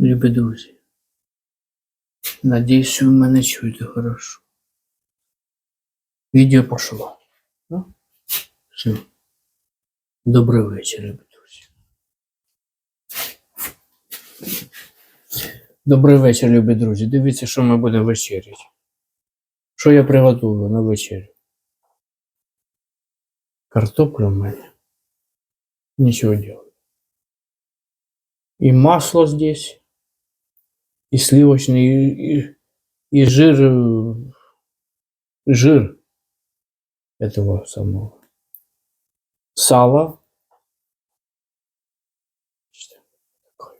Любі друзі. Надіюсь, ви мене чуєте хорошо. Відео пошло. Ну, Все. Добрий вечір, любі друзі. Добрий вечір, любі друзі. Дивіться, що ми будемо вечеряти. Що я приготую на вечерю? Картоплю в мене. Ничего делать. И масло здесь, и сливочный, и, и, и жир, э, жир этого самого. Такое?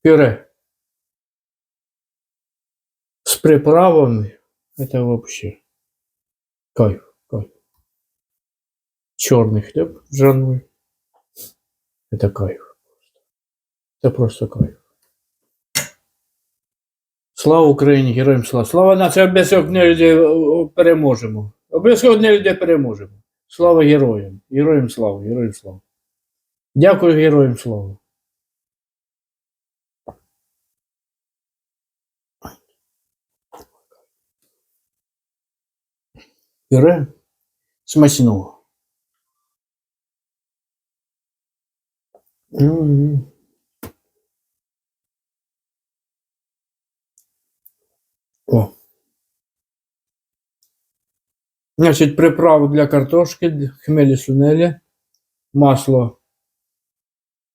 Пюре. С приправами. Это вообще кайф, кайф. Черный хлеб ржаной. Это кайф. Це просто кайф. Слава Україні, героям слава. Слава нації, обов'язково одне людей переможемо. Обов'язково одне людей переможемо. Слава героям. Героям слава, героям слава. Дякую героям слава. Пюре смачного. М. Значить, приправу для картошки, хмели сунели, масло.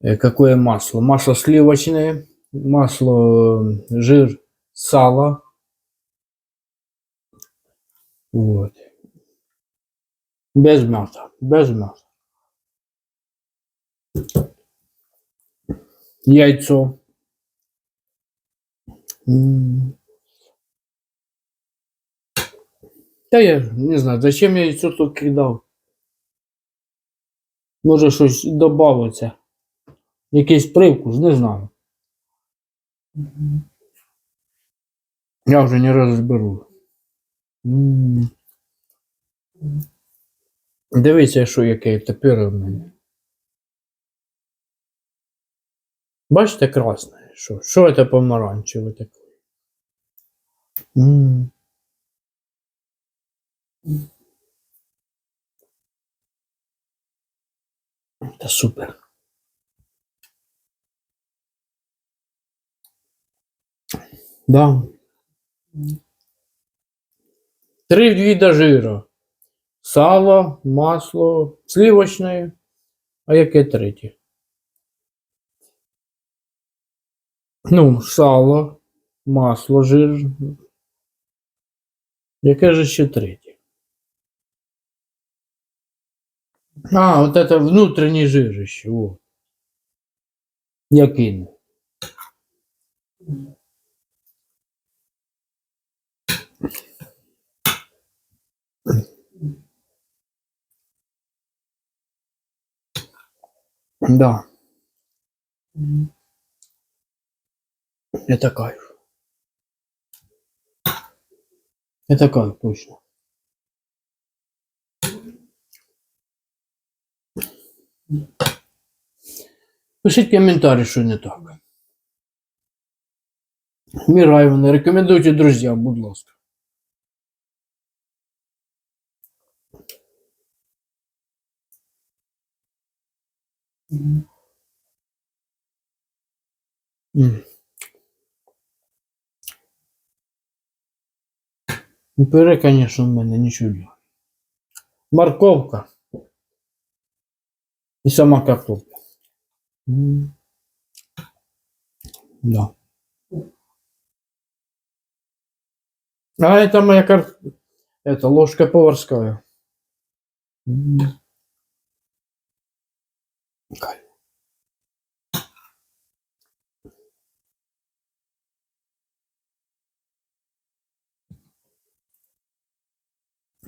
Какое масло? Масло сливочное, масло, жир, сало. Вот. Без мяса, без мяса. Яйцо. Та я не знаю, зачем я яйцо тут кидав. Може щось додавиться. Якийсь привкус, не знаю. Я вже не розберу. Дивіться, що яке тепер у мене. Бачите, красне. Що? Що це помаранчеве таке? Та супер. Да. Три вида жира. Сало, масло, сливочне. А яке третє? Ну, сало, масло, жир. Яке же ще третє? А, вот это внутренний жир еще. Вот. Я кину. Да. Это кайф. Это кайф, точно. Пишіть коментарі, що не так. Мірай вони, рекомендуйте друзям, будь ласка. М. Ну, Пюре, конечно, у мене нічого. Морковка. І сама картопля. М. Да. А это моя кар... Это ложка поварская. Кайф.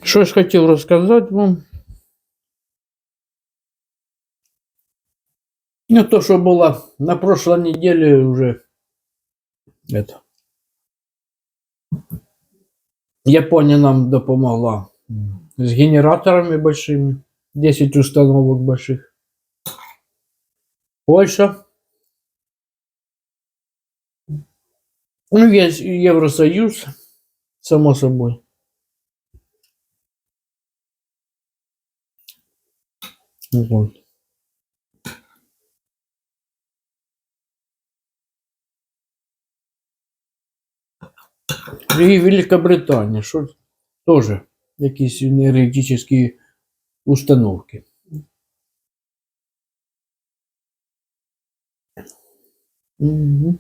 Щось хотів розказати вам. Ну, то, що було на прошлой неделе уже это. Япония нам допомогла с генераторами большими. 10 установок больших. Польша. Ну, є Євросоюз, само собою. Вот. І Великобританія, що теж якісь енергетичні установки. Угу.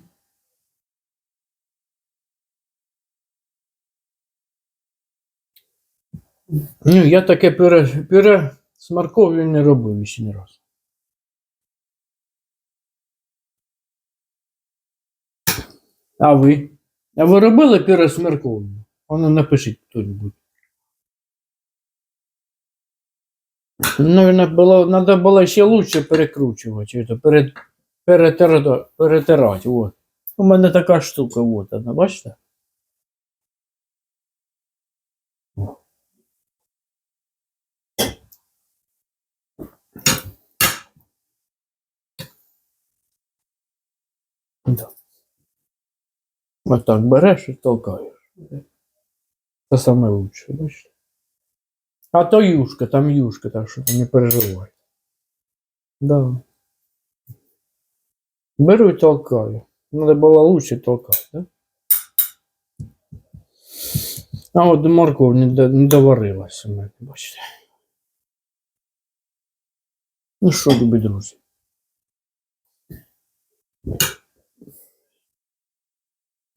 Ну, я таке пюре, пюре з морков'ю не робив ще ні разу. А ви? А ви робили морков'ю? Воно напишіть хто-нибудь. Ну, було, надо було ще лучше перекручувати, это, пере, перетирати, перетирати. Вот. У мене така штука, вот вона, бачите? Да. Ось так береш і толкаєш. Це саме лучше, бачите? А то юшка, там юшка, так що не переживай. Да. Беру і толкаю. Надо було лучше толкати, да? А от морков не, до- не доварилася, в мене, бачите. Ну що, любі друзі?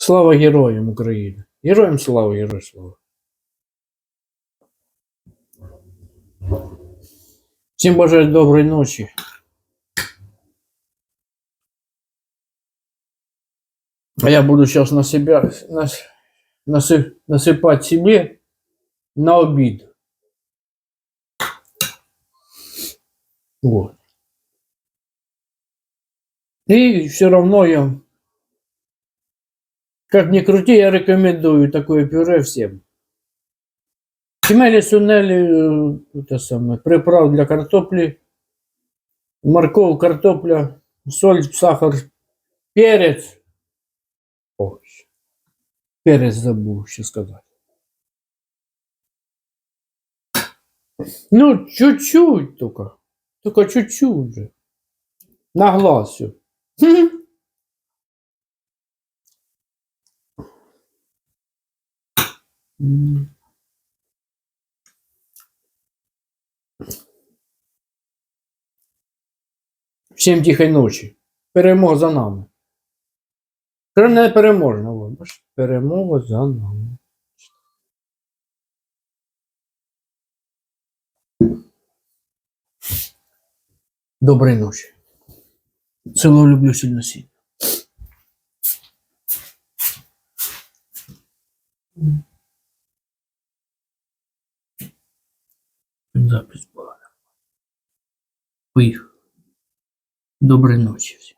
Слава героям України! Героям слава, героям слава! Всім бажаю доброї ночі. А я буду сейчас на себя нас, насы- насыпать себе на обид. Вот. И все равно я, как ни крути, я рекомендую такое пюре всем. Семели, сунели, э, это самое, приправ для картопли, морковь, картопля, соль, сахар, перец. Ой, перец забыл еще сказать. Ну, чуть-чуть только. Только чуть-чуть же. На глаз все. Всім тихої ночі. Перемога за нами. Крим не переможна, бачиш? Перемога за нами. Доброї ночі. Цілую люблю сильно сильно. Поїхали. Доброї ночі.